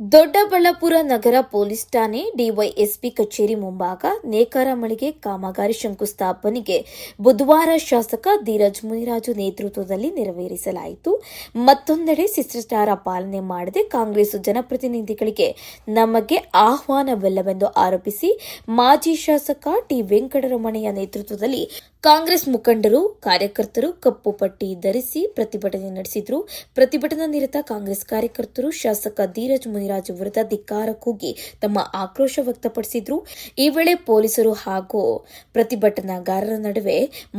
ದೊಡ್ಡಬಳ್ಳಾಪುರ ನಗರ ಪೊಲೀಸ್ ಠಾಣೆ ಡಿವೈಎಸ್ಪಿ ಕಚೇರಿ ಮುಂಭಾಗ ನೇಕಾರ ಮಳಿಗೆ ಕಾಮಗಾರಿ ಶಂಕುಸ್ಥಾಪನೆಗೆ ಬುಧವಾರ ಶಾಸಕ ಧೀರಜ್ ಮುನಿರಾಜು ನೇತೃತ್ವದಲ್ಲಿ ನೆರವೇರಿಸಲಾಯಿತು. ಮತ್ತೊಂದೆಡೆ ಶಿಷ್ಟಾಚಾರ ಪಾಲನೆ ಮಾಡದೆ ಕಾಂಗ್ರೆಸ್ ಜನಪ್ರತಿನಿಧಿಗಳಿಗೆ ನಮಗೆ ಆಹ್ವಾನವಿಲ್ಲವೆಂದು ಆರೋಪಿಸಿ ಮಾಜಿ ಶಾಸಕ ಟಿ ವೆಂಕಟರಮಣಯ್ಯ ನೇತೃತ್ವದಲ್ಲಿ ಕಾಂಗ್ರೆಸ್ ಮುಖಂಡರು, ಕಾರ್ಯಕರ್ತರು ಕಪ್ಪು ಪಟ್ಟಿ ಧರಿಸಿ ಪ್ರತಿಭಟನೆ ನಡೆಸಿದ್ರು. ಪ್ರತಿಭಟನಾ ನಿರತ ಕಾಂಗ್ರೆಸ್ ಕಾರ್ಯಕರ್ತರು ಶಾಸಕ ಧೀರಜ್ ಮುನಿರಾಜ್ ವಿರುದ್ಧ ಧಿಕ್ಕಾರ ಕೂಗಿ ತಮ್ಮ ಆಕ್ರೋಶ ವ್ಯಕ್ತಪಡಿಸಿದ್ರು. ಈ ವೇಳೆ ಪೊಲೀಸರು ಹಾಗೂ ಪ್ರತಿಭಟನಾಗಾರರ ನಡುವೆ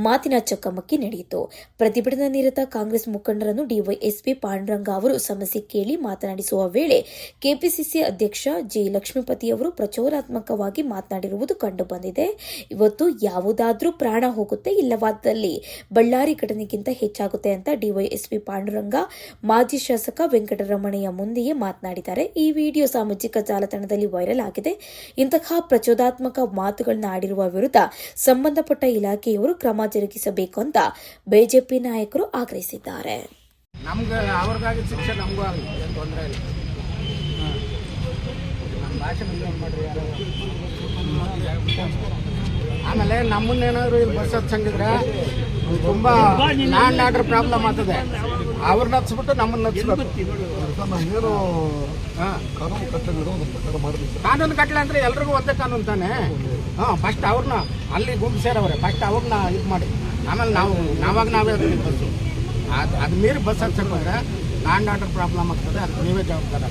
ಮಾತಿನ ಚಕಮಕಿ ನಡೆಯಿತು. ಪ್ರತಿಭಟನಾ ನಿರತ ಕಾಂಗ್ರೆಸ್ ಮುಖಂಡರನ್ನು ಡಿವೈಎಸ್ಪಿ ಪಾಂಡುರಂಗ ಅವರು ಸಮಸ್ಯೆ ಕೇಳಿ ಮಾತನಾಡಿಸುವ ವೇಳೆ ಕೆಪಿಸಿಸಿ ಅಧ್ಯಕ್ಷ ಜಿ ಲಕ್ಷ್ಮೀಪತಿ ಅವರು ಪ್ರಚೋದಾತ್ಮಕವಾಗಿ ಮಾತನಾಡಿರುವುದು ಕಂಡುಬಂದಿದೆ. ಇವತ್ತು ಯಾವುದಾದ್ರೂ ಪ್ರಾಣ ಹೋಗುತ್ತೆ. ಇಲ್ಲವಾದಲ್ಲಿ ಬಳ್ಳಾರಿ ಘಟನೆಗಿಂತ ಹೆಚ್ಚಾಗುತ್ತೆ ಅಂತ ಡಿವೈಎಸ್ಪಿ ಪಾಂಡುರಂಗ ಮಾಜಿ ಶಾಸಕ ವೆಂಕಟರಮಣಯ್ಯ ಮುಂದೆಯೇ ಮಾತನಾಡಿದ್ದಾರೆ. ಈ ವಿಡಿಯೋ ಸಾಮಾಜಿಕ ಜಾಲತಾಣದಲ್ಲಿ ವೈರಲ್ ಆಗಿದೆ. ಇಂತಹ ಪ್ರಚೋದಾತ್ಮಕ ಮಾತುಗಳನ್ನು ಆಡಿರುವ ವಿರುದ್ಧ ಸಂಬಂಧಪಟ್ಟ ಇಲಾಖೆಯವರು ಕ್ರಮ ಜರುಗಿಸಬೇಕು ಅಂತ ಬಿಜೆಪಿ ನಾಯಕರು ಆಗ್ರಹಿಸಿದ್ದಾರೆ. ಭಾಷೆ ಮಾಡ್ರಿ ಯಾರು ಆಮೇಲೆ ನಮ್ಮನ್ನೇನಾದ್ರು ಇಲ್ಲಿ ಬಸ್ ಹತ್ಸಂಗಿದ್ರೆ ತುಂಬ ಲ್ಯಾಂಡ್ ಆರ್ಡರ್ ಪ್ರಾಬ್ಲಮ್ ಆಗ್ತದೆ. ಅವ್ರನ್ನ ಹಚ್ಬಿಟ್ಟು ನಮ್ಮನ್ನ ಕಾನೂನು ಕಟ್ಟಲೆ ಅಂದ್ರೆ ಎಲ್ರಿಗೂ ಒಂದೇ ಕಾನೂನು ತಾನೆ? ಹಾಂ ಫಸ್ಟ್ ಅವ್ರನ್ನ ಅಲ್ಲಿ ಗುಂಪು ಸೇರವ್ರೆ. ಫಸ್ಟ್ ಅವ್ರನ್ನ ಇದು ಮಾಡಿ. ಆಮೇಲೆ ನಾವು ನಾವಾಗ ನಾವೇ ಬಸ್ಸು. ಅದು ಅದು ಮೀರಿ ಬಸ್ ಹಚ್ಚಕ್ಕೆ ಹೋದ್ರೆ ಲ್ಯಾಂಡ್ ಆರ್ಡರ್ ಪ್ರಾಬ್ಲಮ್ ಆಗ್ತದೆ ಅದಕ್ಕೆ ನೀವೇ ಜವಾಬ್ದಾರ.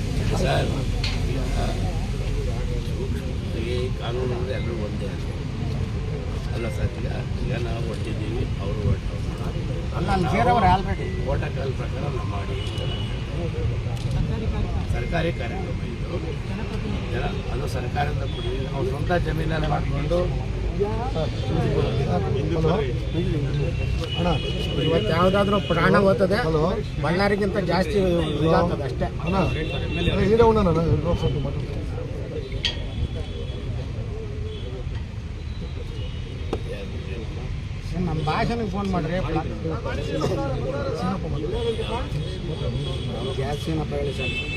ಕಾನೂನು ಅಂದರೆ ಎಲ್ಲರೂ ಒಂದೇ ಅಲ್ಲ ಸರ್ ಈಗ ನಾವು ಹೊಟ್ಟಿದ್ದೀವಿ ಅವರು ಆಲ್ರೆಡಿ ಪ್ರೋಟೋಕಾಲ್ ಪ್ರಕಾರ ನಾವು ಮಾಡಿ. ಸರ್ಕಾರಿ ಕಾರ್ಯಕ್ರಮ ಇದು. ಜನ ಅದು ಸರ್ಕಾರದಿಂದ ಕೊಡಿ ನಾವು ಸ್ವಂತ ಜಮೀನಲ್ಲಿ ಮಾಡಿಕೊಂಡು ಅಣ್ಣ ಇವತ್ತು ಯಾವುದಾದ್ರೂ ಪ್ರಾಣ ಹೋಗ್ತದೆ ಬಳ್ಳಾರಿಗಿಂತ ಜಾಸ್ತಿ ಅಷ್ಟೇ. ನಮ್ಮ ಭಾಷೆನಿಗೆ ಫೋನ್ ಮಾಡ್ರಿ ಗ್ಯಾಸ್ ಏನಪ್ಪ ಹೇಳಿ ಸರ್